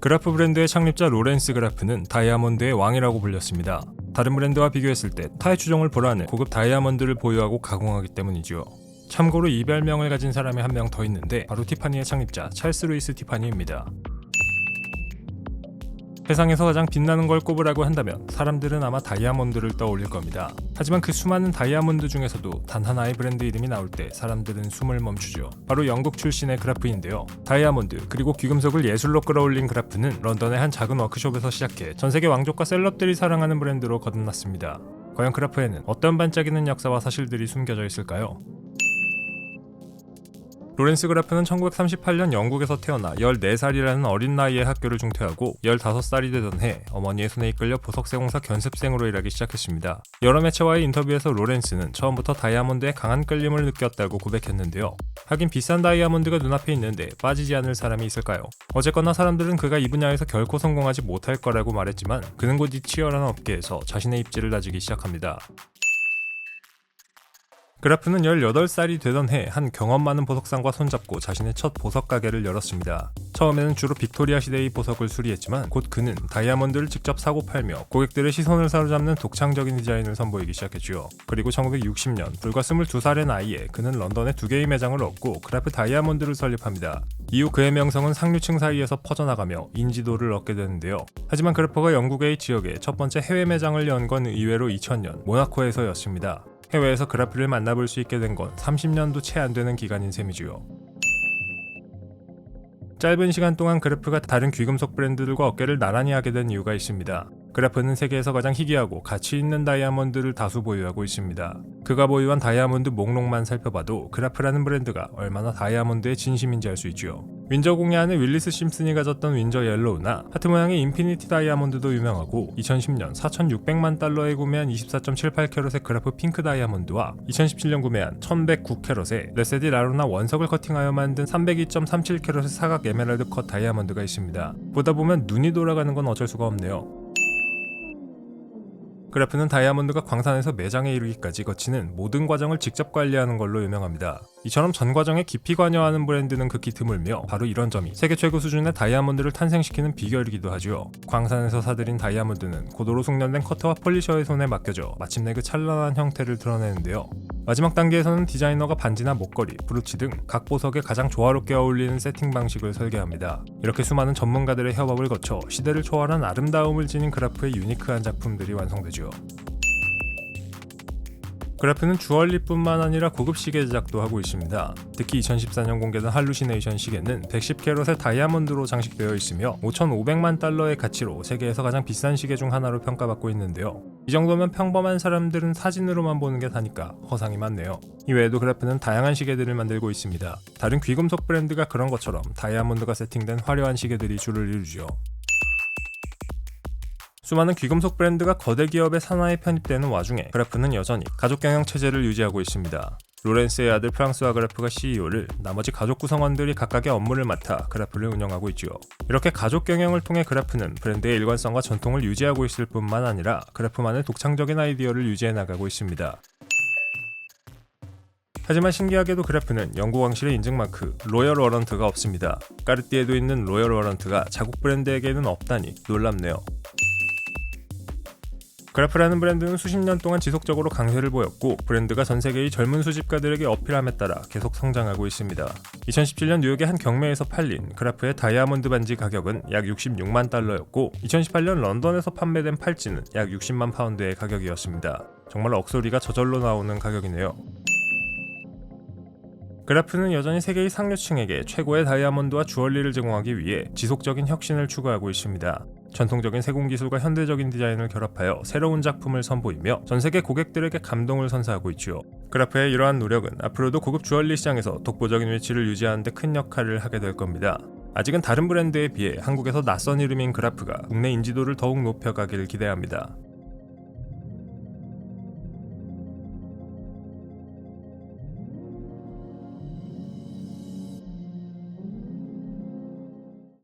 그라프 브랜드의 창립자 로렌스 그라프는 다이아몬드의 왕이라고 불렸습니다. 다른 브랜드와 비교했을 때 타의 추종을 보라는 고급 다이아몬드를 보유하고 가공하기 때문이죠. 참고로 이 별명을 가진 사람이 한 명 더 있는데 바로 티파니의 창립자 찰스 루이스 티파니입니다. 세상에서 가장 빛나는 걸 꼽으라고 한다면 사람들은 아마 다이아몬드를 떠올릴 겁니다. 하지만 그 수많은 다이아몬드 중에서도 단 하나의 브랜드 이름이 나올 때 사람들은 숨을 멈추죠. 바로 영국 출신의 그라프인데요. 다이아몬드 그리고 귀금속을 예술로 끌어올린 그라프는 런던의 한 작은 워크숍에서 시작해 전 세계 왕족과 셀럽들이 사랑하는 브랜드로 거듭났습니다. 과연 그라프에는 어떤 반짝이는 역사와 사실들이 숨겨져 있을까요? 로렌스 그라프는 1938년 영국에서 태어나 14살이라는 어린 나이에 학교를 중퇴하고 15살이 되던 해 어머니의 손에 이끌려 보석세공사 견습생으로 일하기 시작했습니다. 여러 매체와의 인터뷰에서 로렌스는 처음부터 다이아몬드에 강한 끌림을 느꼈다고 고백했는데요. 하긴 비싼 다이아몬드가 눈앞에 있는데 빠지지 않을 사람이 있을까요? 어쨌거나 사람들은 그가 이 분야에서 결코 성공하지 못할 거라고 말했지만 그는 곧 이 치열한 업계에서 자신의 입지를 다지기 시작합니다. 그라프는 18살이 되던 해 한 경험 많은 보석상과 손잡고 자신의 첫 보석 가게를 열었습니다. 처음에는 주로 빅토리아 시대의 보석을 수리했지만 곧 그는 다이아몬드를 직접 사고 팔며 고객들의 시선을 사로잡는 독창적인 디자인을 선보이기 시작했죠. 그리고 1960년 불과 22살의 나이에 그는 런던에 두 개의 매장을 얻고 그라프 다이아몬드를 설립합니다. 이후 그의 명성은 상류층 사이에서 퍼져나가며 인지도를 얻게 되는데요. 하지만 그래퍼가 영국의 지역에 첫 번째 해외 매장을 연 건 의외로 2000년 모나코에서였습니다. 해외에서 그라프를 만나볼 수 있게 된 건 30년도 채 안 되는 기간인 셈이지요. 짧은 시간 동안 그래프가 다른 귀금속 브랜드들과 어깨를 나란히 하게 된 이유가 있습니다. 그래프는 세계에서 가장 희귀하고 가치 있는 다이아몬드를 다수 보유하고 있습니다. 그가 보유한 다이아몬드 목록만 살펴봐도 그래프라는 브랜드가 얼마나 다이아몬드의 진심인지 알 수 있죠. 윈저 공예 안에 윌리스 심슨이 가졌던 윈저 옐로우나 하트 모양의 인피니티 다이아몬드도 유명하고 2010년 4,600만 달러에 구매한 24.78캐럿의 그래프 핑크 다이아몬드와 2017년 구매한 1,109캐럿의 레세디 라로나 원석을 커팅하여 만든 302.37캐럿의 사각 에메랄드 컷 다이아몬드가 있습니다. 보다 보면 눈이 돌아가는 건 어쩔 수가 없네요. 그래프는 다이아몬드가 광산에서 매장에 이르기까지 거치는 모든 과정을 직접 관리하는 걸로 유명합니다. 이처럼 전 과정에 깊이 관여하는 브랜드는 극히 드물며 바로 이런 점이 세계 최고 수준의 다이아몬드를 탄생시키는 비결이기도 하죠. 광산에서 사들인 다이아몬드는 고도로 숙련된 커터와 폴리셔의 손에 맡겨져 마침내 그 찬란한 형태를 드러내는데요. 마지막 단계에서는 디자이너가 반지나 목걸이, 브루치 등 각 보석에 가장 조화롭게 어울리는 세팅 방식을 설계합니다. 이렇게 수많은 전문가들의 협업을 거쳐 시대를 초월한 아름다움을 지닌 그래프의 유니크한 작품들이 완성되죠. 그래프는 주얼리뿐만 아니라 고급 시계 제작도 하고 있습니다. 특히 2014년 공개된 할루시네이션 시계는 110캐럿의 다이아몬드로 장식되어 있으며 5,500만 달러의 가치로 세계에서 가장 비싼 시계 중 하나로 평가받고 있는데요. 이 정도면 평범한 사람들은 사진으로만 보는 게 다니까 허상이 많네요. 이외에도 그래프는 다양한 시계들을 만들고 있습니다. 다른 귀금속 브랜드가 그런 것처럼 다이아몬드가 세팅된 화려한 시계들이 주를 이루죠. 수많은 귀금속 브랜드가 거대 기업의 산하에 편입되는 와중에 그래프는 여전히 가족 경영 체제를 유지하고 있습니다. 로렌스의 아들 프랑스와 그래프가 CEO를 나머지 가족 구성원들이 각각의 업무를 맡아 그래프를 운영하고 있죠. 이렇게 가족 경영을 통해 그래프는 브랜드의 일관성과 전통을 유지하고 있을 뿐만 아니라 그래프만의 독창적인 아이디어를 유지해 나가고 있습니다. 하지만 신기하게도 그래프는 영국 왕실의 인증 마크 로열 워런트가 없습니다. 까르띠에도 있는 로열 워런트가 자국 브랜드에게는 없다니 놀랍네요. 그래프라는 브랜드는 수십 년 동안 지속적으로 강세를 보였고 브랜드가 전 세계의 젊은 수집가들에게 어필함에 따라 계속 성장하고 있습니다. 2017년 뉴욕의 한 경매에서 팔린 그래프의 다이아몬드 반지 가격은 약 66만 달러였고 2018년 런던에서 판매된 팔찌는 약 60만 파운드의 가격이었습니다. 정말 억소리가 저절로 나오는 가격이네요. 그래프는 여전히 세계의 상류층에게 최고의 다이아몬드와 주얼리를 제공하기 위해 지속적인 혁신을 추구하고 있습니다. 전통적인 세공 기술과 현대적인 디자인을 결합하여 새로운 작품을 선보이며 전 세계 고객들에게 감동을 선사하고 있죠. 그래프의 이러한 노력은 앞으로도 고급 주얼리 시장에서 독보적인 위치를 유지하는 데 큰 역할을 하게 될 겁니다. 아직은 다른 브랜드에 비해 한국에서 낯선 이름인 그래프가 국내 인지도를 더욱 높여가길 기대합니다.